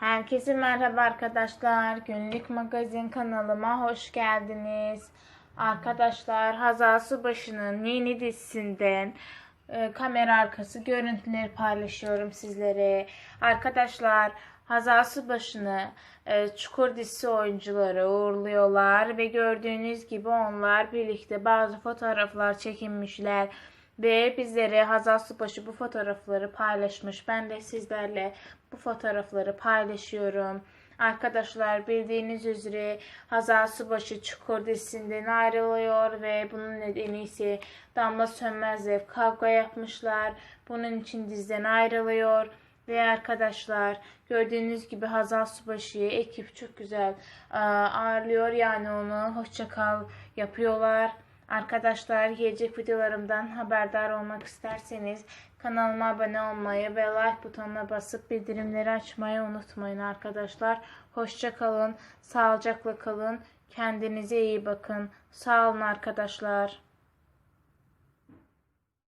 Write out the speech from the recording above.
Herkese merhaba arkadaşlar. Günlük magazin kanalıma hoş geldiniz. Arkadaşlar Hazal Subaşı'nın yeni dizisinden e, kamera arkası görüntüleri paylaşıyorum sizlere. Arkadaşlar Hazal Subaşı'nı e, Çukur dizisi oyuncuları uğurluyorlar ve gördüğünüz gibi onlar birlikte bazı fotoğraflar çekinmişler. Ve bizlere Hazal Subaşı bu fotoğrafları paylaşmış. Ben de sizlerle bu fotoğrafları paylaşıyorum. Arkadaşlar bildiğiniz üzere Hazal Subaşı Çukur dizisinden ayrılıyor ve bunun nedeni ise Damla Sönmez'le kavga yapmışlar. Bunun için diziden ayrılıyor. Ve arkadaşlar gördüğünüz gibi Hazal Subaşı'yı ekip çok güzel aa, ağırlıyor. Yani onu hoşça kal yapıyorlar. Arkadaşlar gelecek videolarımdan haberdar olmak isterseniz kanalıma abone olmayı ve like butonuna basıp bildirimleri açmayı unutmayın arkadaşlar. Hoşça kalın, sağlıcakla kalın, kendinize iyi bakın. Sağ olun arkadaşlar.